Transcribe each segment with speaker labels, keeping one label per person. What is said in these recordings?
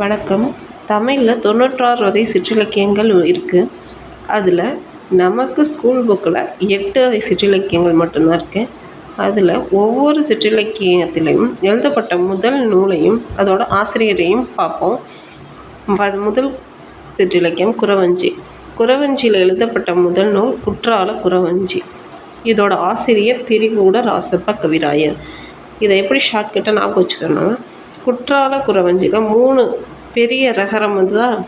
Speaker 1: வணக்கம். தமிழில் தொண்ணூற்றாறு வகை சிற்றிலக்கியங்கள் இருக்குது அதில் நமக்கு ஸ்கூல் புக்கில் எட்டு வகை சிற்றிலக்கியங்கள் மட்டும்தான் இருக்குது அதில் ஒவ்வொரு சிற்றிலக்கியத்திலையும் எழுதப்பட்ட முதல் நூலையும் அதோட ஆசிரியரையும் பார்ப்போம். அது முதல் சிற்றிலக்கியம் குறவஞ்சி. குறவஞ்சியில் எழுதப்பட்ட முதல் நூல் குற்றால குறவஞ்சி. இதோட ஆசிரியர் திரிகூட ராசப்ப கவிராயர். இதை எப்படி ஷார்ட்கட்டாக ஞாபகம் வச்சுக்கணும்னா குற்றால குறவஞ்சிகம் மூணு. பெரிய ரகரம் வந்துதா?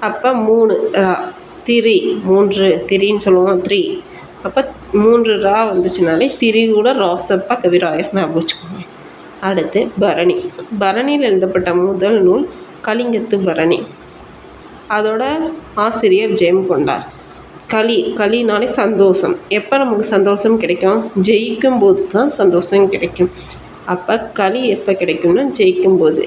Speaker 1: அப்போ மூணு. ரா திரி. மூன்று. திரின்னு சொல்லுவோம். த்ரீ. அப்போ மூன்று ரா வந்துச்சுனாலே திரிகூட ராசப்பா கவிராயர் ஞாபகம் வச்சுக்கோங்க. அடுத்து பரணி. பரணியில் எழுதப்பட்ட முதல் நூல் கலிங்கத்து பரணி. அதோட ஆசிரியர் ஜெயம் கொண்டார். களி களினாலே சந்தோஷம். எப்போ நமக்கு சந்தோஷம் கிடைக்கும்? ஜெயிக்கும் போது தான் சந்தோஷம் கிடைக்கும். அப்போ களி எப்போ கிடைக்கும்னா ஜெயிக்கும் போது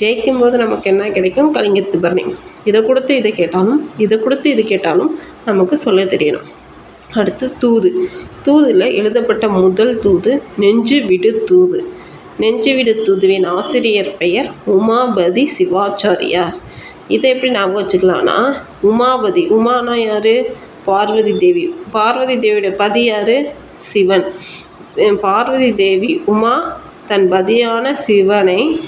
Speaker 1: ஜெயிக்கும் போது நமக்கு என்ன கிடைக்கும்? கலிங்கத்து பரணி. இதை கொடுத்து இதை கேட்டாலும் இதை கொடுத்து இது கேட்டாலும் நமக்கு சொல்ல தெரியணும். அடுத்து தூது. தூதில் எழுதப்பட்ட முதல் தூது நெஞ்சு விடு தூது. நெஞ்சு விடு தூதுவின் ஆசிரியர் பெயர் உமாபதி சிவாச்சாரியார். இதை எப்படி ஞாபகம் வச்சுக்கலாம்னா உமாபதி உமானா யார்? பார்வதி தேவி. பார்வதி தேவியோட பதி யார்? சிவன். பார்வதி தேவி உமா தன் பதியான சிவனை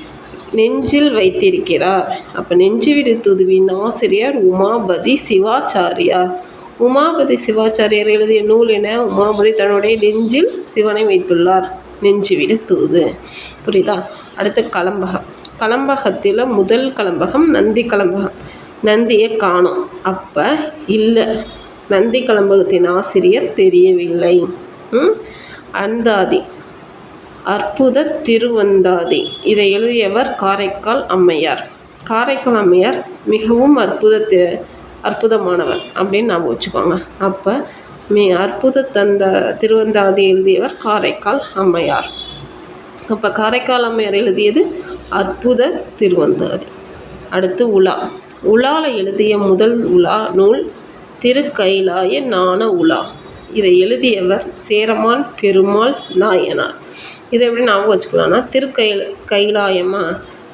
Speaker 1: நெஞ்சில் வைத்திருக்கிறார். அப்போ நெஞ்சு விடு துதுவின் ஆசிரியர் உமாபதி சிவாச்சாரியார். உமாபதி சிவாச்சாரியார் எழுதிய நூல் என உமாபதி தன்னுடைய நெஞ்சில் சிவனை வைத்துள்ளார். நெஞ்சு விடு தூது. புரியுதா? அடுத்து கலம்பகம். கலம்பகத்தில் முதல் கலம்பகம் நந்தி கலம்பகம். நந்தியை காணோம். அப்போ இல்லை. நந்தி கலம்பகத்தின் ஆசிரியர் தெரியவில்லை. அந்தாதி. அற்புத திருவந்தாதி. இதை எழுதியவர் காரைக்கால் அம்மையார். காரைக்கால் அம்மையார் மிகவும் அற்புத அற்புதமானவர் அப்படின்னு நாம் வச்சுக்கோங்க. அப்போ மீ அற்புத தந்த திருவந்தாதி எழுதியவர் காரைக்கால் அம்மையார். அப்போ காரைக்கால் அம்மையார் எழுதியது அற்புத திருவந்தாதி. அடுத்து உலா. உலாவில் எழுதிய முதல் உலா நூல் திருக்கைலாய நாண உலா. இதை எழுதியவர் சேரமான் பெருமாள் நாயனார். இதை எப்படி ஞாபகம் வச்சுக்கலாம்னா திருக்கைல கைலாயமா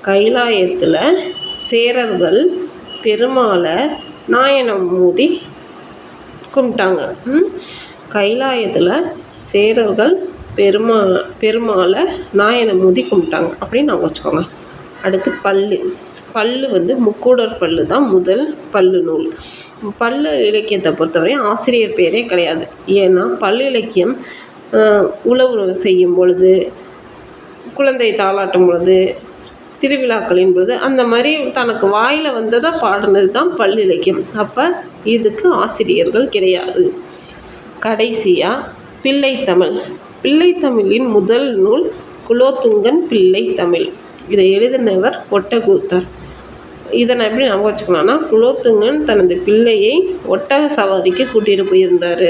Speaker 1: கைலாயத்தில் சேரர்கள் பெருமாளை நாயனம் மூதி கும்பிட்டாங்க. கைலாயத்தில் சேரர்கள் பெருமா பெருமாளை நாயனை மூதி கும்பிட்டாங்க. அப்படின்னு ஞாபகம் வச்சுக்கோங்க. அடுத்து பல்லு பல்லு வந்து முக்கூடர் பல்லு தான் முதல் பல்லு நூல். பல்லு இலக்கியத்தை பொறுத்தவரையும் ஆசிரியர் பேரே கிடையாது. ஏன்னா பல்லு இலக்கியம் உழவு செய்யும் பொழுது குழந்தை தாளாட்டும் பொழுது திருவிழாக்களின் பொழுது அந்த மாதிரி தனக்கு வாயில் வந்ததை பாடினது தான் பல் இலக்கியம். அப்போ இதுக்கு ஆசிரியர்கள் கிடையாது. கடைசியாக பிள்ளைத்தமிழ். பிள்ளைத்தமிழின் முதல் நூல் குலோத்துங்கன் பிள்ளைத்தமிழ். இதை எழுதினவர் ஒட்டக்கூத்தர் இதை நான் எப்படி ஞாபகம் வச்சுக்கலாம்னா குலோத்துங்கன் தனது பிள்ளையை ஒட்டக சவாரிக்கு கூட்டிகிட்டு போயிருந்தார்.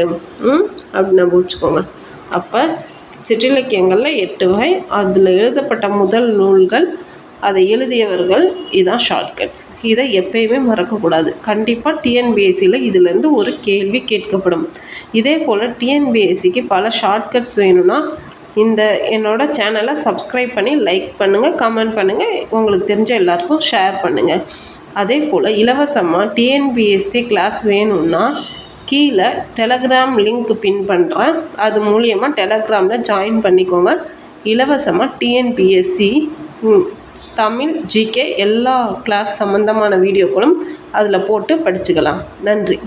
Speaker 1: அப்படி ஞாபகம் வச்சுக்கோங்க. அப்போ சிற்றிலக்கியங்களில் எட்டு வகை அதில் எழுதப்பட்ட முதல் நூல்கள் அதை எழுதியவர்கள் இதுதான் ஷார்ட்கட்ஸ். இதை எப்பயுமே மறக்கக்கூடாது. கண்டிப்பாக டிஎன்பிஎஸ்சியில் இதுலேருந்து ஒரு கேள்வி கேட்கப்படும். இதே போல் டிஎன்பிஎஸ்சிக்கு பல ஷார்ட்கட்ஸ் வேணும்னா இந்த என்னோடய சேனலை சப்ஸ்கிரைப் பண்ணி லைக் பண்ணுங்கள் கமெண்ட் பண்ணுங்கள் உங்களுக்கு தெரிஞ்ச எல்லாருக்கும் ஷேர் பண்ணுங்கள் அதே போல் இலவசமாக டிஎன்பிஎஸ்சி கிளாஸ் வேணும்னா கீழே டெலகிராம் லிங்க் பின் பண்ணுறேன் அது மூலியமாக டெலகிராமில் ஜாயின் பண்ணிக்கோங்க. இலவசமாக டிஎன்பிஎஸ்சி தமிழ் ஜிகே எல்லா கிளாஸ் சம்மந்தமான வீடியோக்களும் அதில் போட்டு படிச்சுக்கலாம். நன்றி.